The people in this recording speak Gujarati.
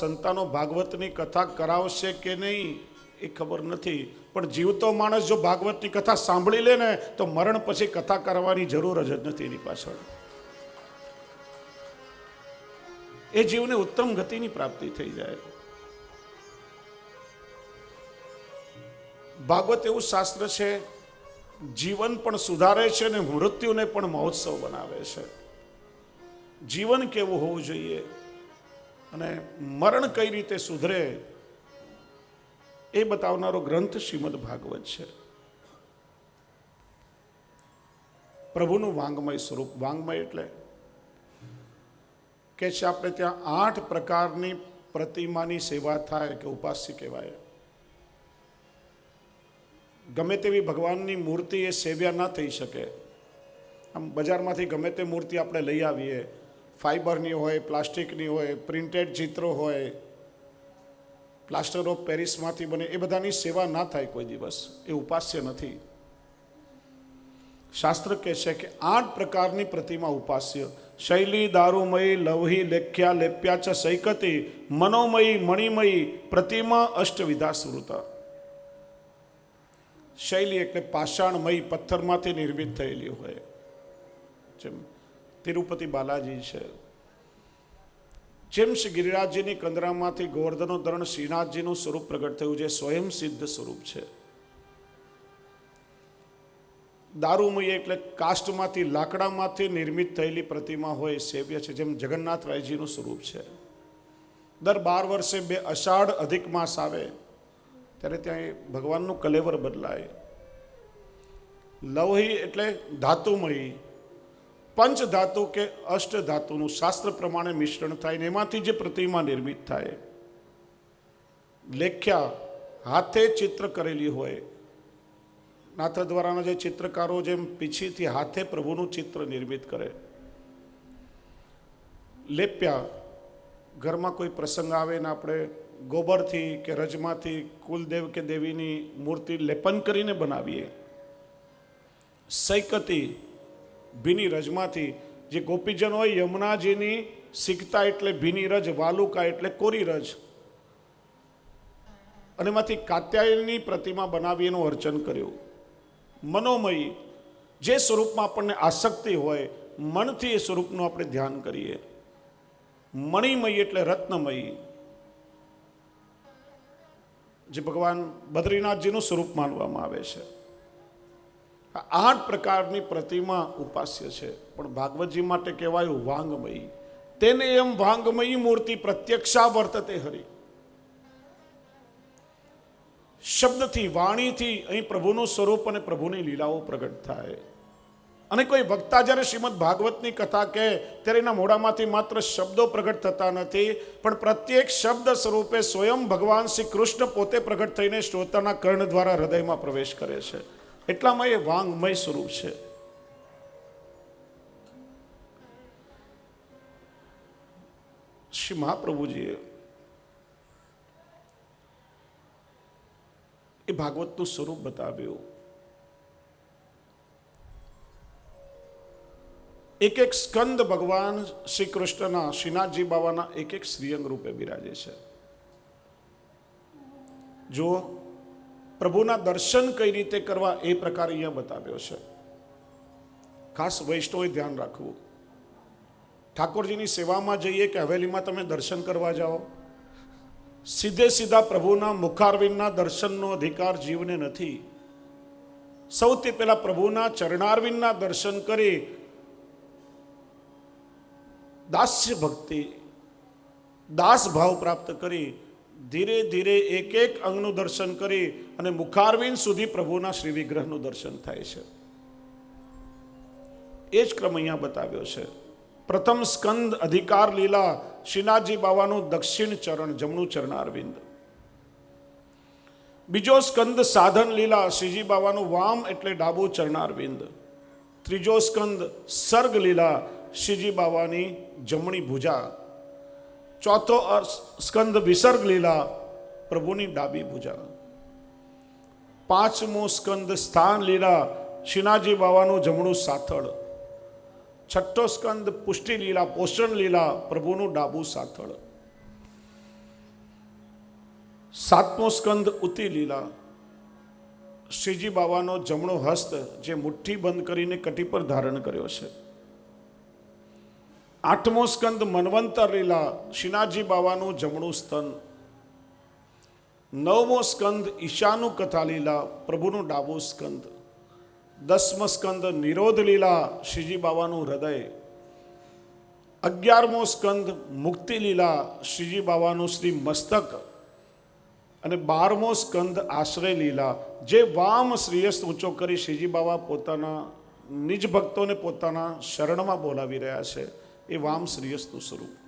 સંતાનો ભાગવતની કથા કરાવશે કે નહીં એ ખબર નથી. પણ જીવતો માણસ જો ભાગવતની કથા સાંભળી લે ને, તો મરણ પછી કથા કરવાની જરૂર જ નથી એની પાછળ. એ જીવને ઉત્તમ ગતિની પ્રાપ્તિ થઈ જાય. ભાગવત એવું શાસ્ત્ર છે, જીવન પણ સુધારે છે અને મૃત્યુને પણ મહોત્સવ બનાવે છે. જીવન કેવું હોવું જોઈએ? અને મરણ કઈ રીતે સુધરે એ બતાવનારો ગ્રંથ શ્રીમદ ભાગવત છે. પ્રભુનું વાંગમય સ્વરૂપ, વાંગમય એટલે કે છે આપણે ત્યાં આઠ પ્રકારની પ્રતિમાની સેવા થાય કે ઉપાસ્ય કહેવાય. ગમે તેવી ભગવાનની મૂર્તિ એ સેવ્યા ના થઈ શકે. આમ બજારમાંથી ગમે તે મૂર્તિ આપણે લઈ આવીએ ફાઈબરની હોય, પ્લાસ્ટિકની હોય, પ્રિન્ટેડ ચિત્રો હોય, પ્લાસ્ટર ઓફ પેરિસમાંથી બને, એ બધાની સેવા ના થાય કોઈ દિવસ, એ ઉપાસ્ય નથી. શાસ્ત્ર કહે છે કે આઠ પ્રકારની પ્રતિમા ઉપાસ્ય. શૈલી, દારૂમયી, લવહી, લેખ્યા, લેપ્યા ચ, સૈકતી, મનોમયી, મણિમયી, પ્રતિમા અષ્ટવિધા સ્મૃતા. શૈલી એટલે પાષાણમય, પથ્થરમાંથી નિર્મિત થયેલી હોય. જેમ તિરુપતિ બાલાજી છે. જેમ શ્રી ગિરિરાજજીની કંદરામાંથી ગોવર્ધનો ધરણ શ્રીનાથજીનું સ્વરૂપ પ્રગટ થયું છે. સ્વયં સિદ્ધ સ્વરૂપ છે. દારૂમય એટલે કાસ્ટમાંથી લાકડામાંથી નિર્મિત થયેલી પ્રતિમા હોય સેવ્ય છે, જેમ જગન્નાથરાયજીનું સ્વરૂપ છે. દર બાર વર્ષે બે અષાઢ અધિક માસ આવે, ત્યારે ત્યાં ભગવાનનું કલેવર બદલાય. લવહી એટલે ધાતુમયી પંચ ધાતુ કે અષ્ટ ધાતુનું શાસ્ત્ર પ્રમાણે મિશ્રણ થાય ને એમાંથી જે પ્રતિમા નિર્મિત થાય, લેખ્યા હાથે ચિત્ર કરેલી હોય, નાથ દ્વારાના જે ચિત્રકારો જેમ પીછીથી હાથે પ્રભુનું ચિત્ર નિર્મિત કરે, લેપ્યા, ઘરમાં કોઈ પ્રસંગ આવે ને આપણે ગોબરથી કે રજમાંથી કુલદેવ કે દેવીની મૂર્તિ લેપન કરીને બનાવીએ, સૈકતી ભીની રજમાંથી. જે ગોપીજન હોય, યમુનાજીની સિકતા એટલે ભીની રજ, વાલુકા એટલે કોરી રજ. અને એમાંથી કાત્યાયનની પ્રતિમા બનાવી એનું અર્ચન કર્યું. મનોમયી, જે સ્વરૂપમાં આપણને આસક્તિ હોય, મનથી એ સ્વરૂપનું આપણે ધ્યાન કરીએ. મણિમય એટલે રત્નમયી. જે ભગવાન બદ્રીનાથજીનું સ્વરૂપ માનવામાં આવે છે. આઠ પ્રકારની પ્રતિમા ઉપાસ્ય છે. પણ ભાગવતજી માટે કહેવાયું વાંગમયી. તેને એમ વાંગમયી મૂર્તિ પ્રત્યક્ષા વર્તતે હરી. શબ્દથી, વાણીથી અહીં પ્રભુનું સ્વરૂપ અને પ્રભુની લીલાઓ પ્રગટ થાય. અને કોઈ વક્તા જ્યારે શ્રીમદ ભાગવતની કથા કહે, ત્યારે એના મોઢામાંથી માત્ર શબ્દો પ્રગટ થતા નથી, પણ પ્રત્યેક શબ્દ સ્વરૂપે સ્વયં ભગવાન શ્રી કૃષ્ણ પોતે પ્રગટ થઈને શ્રોતાના કર્ણ દ્વારા હૃદયમાં પ્રવેશ કરે છે. એટલામાં એ વાંગમય સ્વરૂપ છે. શ્રી મહાપ્રભુજીએ એ ભાગવતનું સ્વરૂપ બતાવ્યું. એક એક સ્કંદ ભગવાન શ્રી કૃષ્ણના શ્રીનાથજી બાવાના એક એક સ્ત્રીઅંગ રૂપે બિરાજે છે. જો પ્રભુના દર્શન કઈ રીતે કરવા એ પ્રકાર અહીંયા બતાવ્યો છે. ખાસ વૈષ્ણવે ધ્યાન રાખવું. ઠાકોરજીની સેવામાં જઈએ કે હવેલીમાં તમે દર્શન કરવા જાઓ. સીધે સીધા પ્રભુના મુખારવિંદના દર્શનનો અધિકાર જીવને નથી. સૌથી પહેલા પ્રભુના ચરણારવિંદના દર્શન કરી દાસ્ય ભક્તિ, દાસ ભાવ પ્રાપ્ત કરી ધીરે ધીરે એક એક અંગનું દર્શન કરી અને મુખારવિંદ સુધી પ્રભુના શ્રી વિગ્રહનું દર્શન થાય છે. એ જ ક્રમ અહીંયા બતાવ્યો છે. પ્રથમ સ્કંદ અધિકાર લીલા શ્રીનાથજી બાવાનું દક્ષિણ ચરણ જમણું ચરણારવિંદ. બીજો સ્કંદ સાધન લીલા શ્રીજી બાવાનું વામ એટલે ડાબુ ચરણારવિંદ. ત્રીજો સ્કંદ સર્ગ લીલા શ્રીજી બાવાની જમણી ભુજા. ચોથો અર્થ સ્કંદ વિસર્ગ લીલા પ્રભુની ડાબી ભૂજા. પાંચમું સ્કંદ સ્થાન લીલા શ્રીનાથજી બાવાનું જમણું સાથળ. છઠ્ઠો સ્કંદ પુષ્ટિ લીલા, પોષણ લીલા પ્રભુનું ડાબુ સાથળ. સાતમો સ્કંદ ઉતી લીલા. શ્રીજી બાવાનો જમણો હસ્ત જે મુઠ્ઠી બંધ કરીને કટી પર ધારણ કર્યો છે. આઠમો સ્કંદ મનવંતર લીલા શ્રીનાથજી બાવાનું જમણું સ્તન. નવમો સ્કંદ ઈશાનું કથા લીલા પ્રભુનું ડાબું સ્કંદ. દસમ સ્કંદ નિરોધ લીલા શ્રીજી બાવાનું હૃદય. અગિયારમો સ્કંદ મુક્તિ લીલા શ્રીજી બાવાનું શ્રી મસ્તક અને બારમો સ્કંદ આશ્રય લીલા. જે વામ શ્રેયસ્થ ઊંચો કરી શ્રીજી બાવા પોતાના નિજ ભક્તોને પોતાના શરણમાં બોલાવી રહ્યા છે. એ વામ શ્રેયસ્તનું સ્વરૂપ.